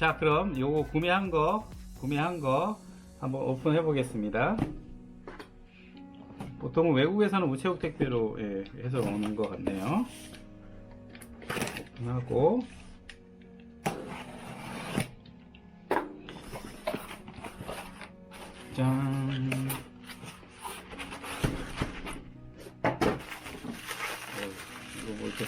자, 그럼 요거 구매한 거, 구매한 거 한번 오픈해 보겠습니다. 보통은 외국에서는 우체국 택배로 예, 해서 오는 것 같네요. 오픈하고 짠. 어, 이거 뭐 이렇게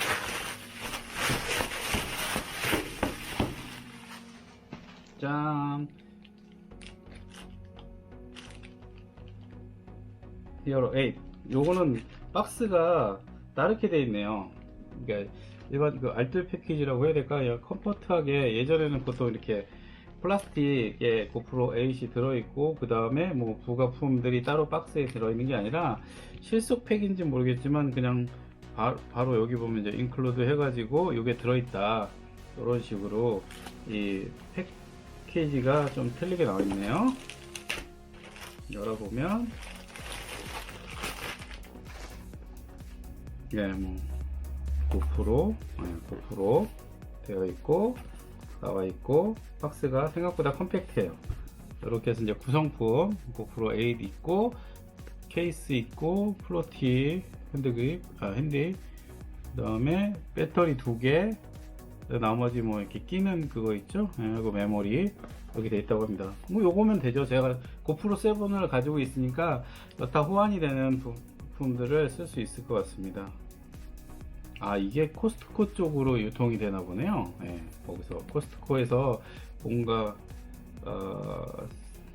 히어로 8. 요거는 박스가 다르게 돼 있네요. 그러니까 일반 그 알뜰 패키지라고 해야 될까? 그냥 컴포트하게 예전에는 보통 이렇게 플라스틱에 고프로 8이 들어있고 그 다음에 뭐 부가품들이 따로 박스에 들어있는 게 아니라 실속 팩인지 모르겠지만 그냥 바, 로 여기 보면 이제 인클루드 해가지고 이게 들어있다 이런 식으로 이 패키지가 좀 틀리게 나와 있네요. 열어보면 예, 뭐 고프로, 아니, 고프로 되어 있고 나와 있고 박스가 생각보다 컴팩트해요. 이렇게 해서 이제 구성품 고프로 8 있고 케이스 있고 플로티 핸드그립, 아 핸디 그다음에 배터리 두 개, 나머지 뭐 이렇게 끼는 그거 있죠? 예, 그리고 메모리 여기 돼 있다고 합니다. 뭐 요거면 되죠. 제가 고프로 7을 가지고 있으니까 여타 호환이 되는 부품들을 쓸 수 있을 것 같습니다. 아 이게 코스트코 쪽으로 유통이 되나 보네요. 예, 거기서 코스트코에서 뭔가 어,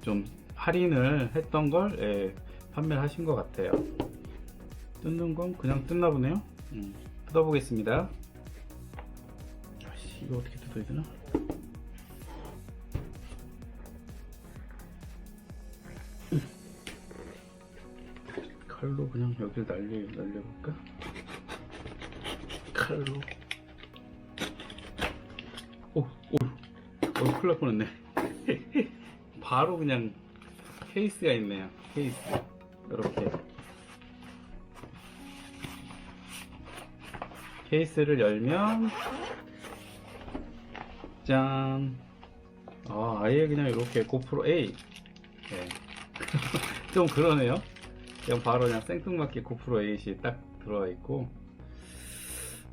좀 할인을 했던 걸 예, 판매를 하신 것 같아요. 뜯는 건 그냥 뜯나 보네요. 음, 뜯어보겠습니다. 아씨 이거 어떻게 뜯어야 되나? 칼로 그냥 여기를 날려 날려볼까? 칼로. 오, 오, 오, 큰일 날 뻔했네. 바로 그냥 케이스가 있네요. 케이스. 이렇게. 케이스를 열면, 짠. 아, 아예 그냥 이렇게 고프로 A. 네. 좀 그러네요. 그냥 바로 그냥 생뚱맞게 고프로 8이 딱 들어와 있고,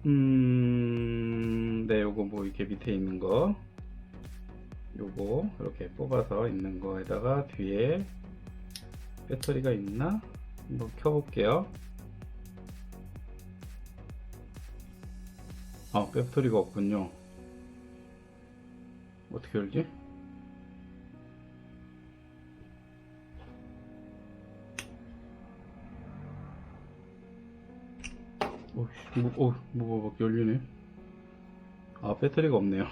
음, 네, 요거 뭐 이렇게 밑에 있는 거. 요거 이렇게 뽑아서 있는 거에다가 뒤에 배터리가 있나? 한번 켜볼게요. 아, 배터리가 없군요. 어떻게 열지? 오, 뭐, 어, 뭐가 막 열리네. 아, 배터리가 없네요.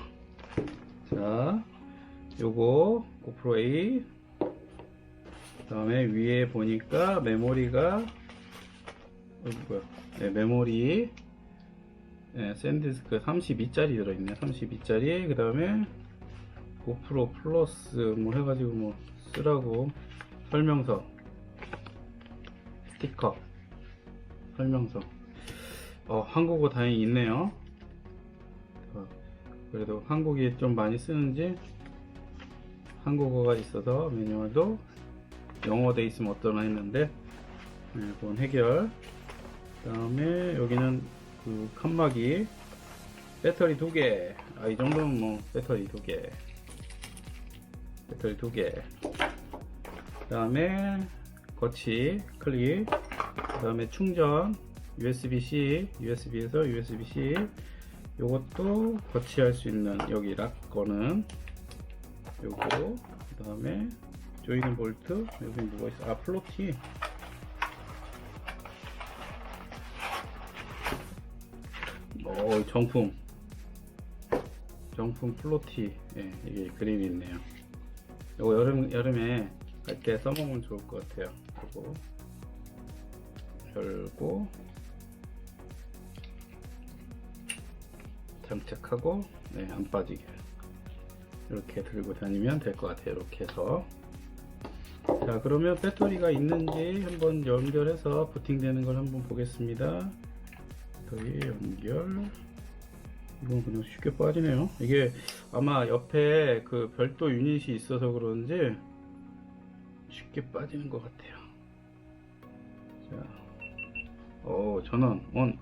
자, 요거, 고프로 A. 그 다음에 위에 보니까 메모리가, 어, 뭐야. 네, 메모리. 네, 샌디스크 32짜리 들어있네. 32짜리. 그 다음에, 고프로 플러스 뭐 해가지고 뭐 쓰라고 설명서. 스티커. 설명서. 어, 한국어 다행히 있네요. 어, 그래도 한국이 좀 많이 쓰는지 한국어가 있어서 매뉴얼도 영어 돼 있으면 어떠나 했는데 네, 그건 해결. 그 다음에 여기는 그 칸막이 배터리 두 개. 아, 이 정도면 뭐 배터리 두 개. 배터리 두 개. 그 다음에 거치 클립. 그 다음에 충전 USB-C, USB에서 USB-C. 요것도 거치할 수 있는 여기 락 거는 요거 그 다음에 조이는 볼트 여기 뭐가 있어? 아 플로티 오 정품. 정품 플로티. 예, 이게 그림이 있네요. 요거 여름, 여름에 갈 때 써먹으면 좋을 것 같아요. 그리고 열고 장착하고 네, 안 빠지게 이렇게 들고 다니면 될 것 같아요 이렇게 해서 자 그러면 배터리가 있는지 한번 연결해서 부팅되는 걸 한번 보겠습니다 배터리 연결 이건 그냥 쉽게 빠지네요. 이게 아마 옆에 그 별도 유닛이 있어서 그런지 쉽게 빠지는 것 같아요. 자, 오, 전원 온.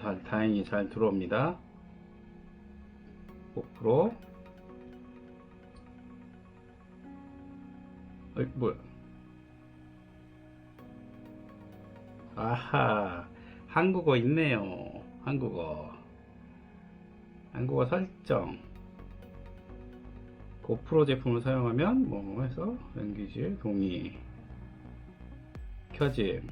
잘, 다행히 잘 들어옵니다. 5%. 어이, 뭐야. 아하, 한국어 있네요. 한국어. 한국어 설정. 고프로 제품을 사용하면 뭐 해서 랭귀지 동의 켜짐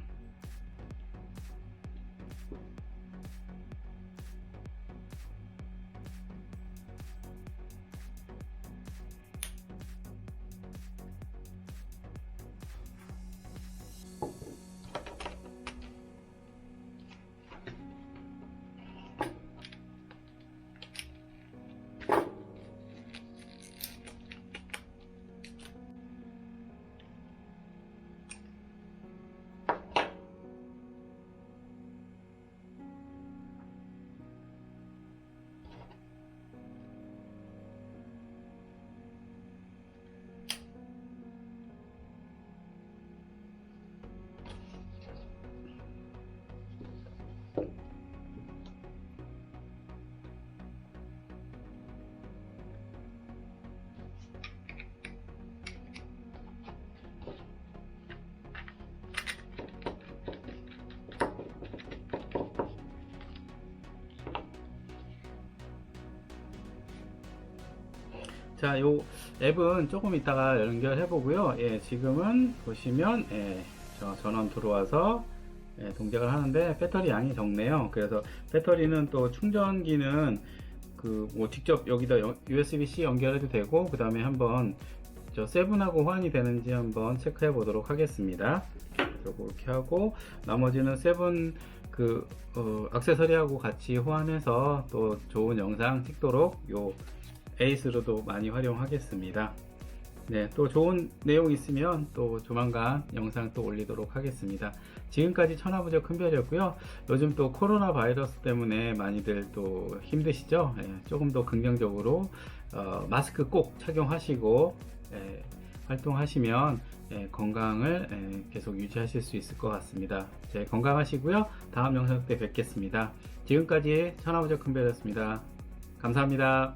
자, 요 앱은 조금 이따가 연결해 보고요. 예, 지금은 보시면 예, 저 전원 들어와서 예, 동작을 하는데 배터리 양이 적네요. 그래서 배터리는 또 충전기는 그 뭐 직접 여기다 USB-C 연결해도 되고 그 다음에 한번 저 세븐하고 호환이 되는지 한번 체크해 보도록 하겠습니다. 그렇게 하고 나머지는 세븐 그 어, 액세서리하고 같이 호환해서 또 좋은 영상 찍도록 요 에이스로도 많이 활용하겠습니다. 네, 또 좋은 내용 있으면 또 조만간 영상 또 올리도록 하겠습니다. 지금까지 천하부적 큰별이었고요. 요즘 또 코로나 바이러스 때문에 많이들 또 힘드시죠? 예, 조금 더 긍정적으로 어, 마스크 꼭 착용하시고 예, 활동하시면 예, 건강을 예, 계속 유지하실 수 있을 것 같습니다. 네, 건강하시고요. 다음 영상 때 뵙겠습니다. 지금까지 천하부적 큰별이었습니다. 감사합니다.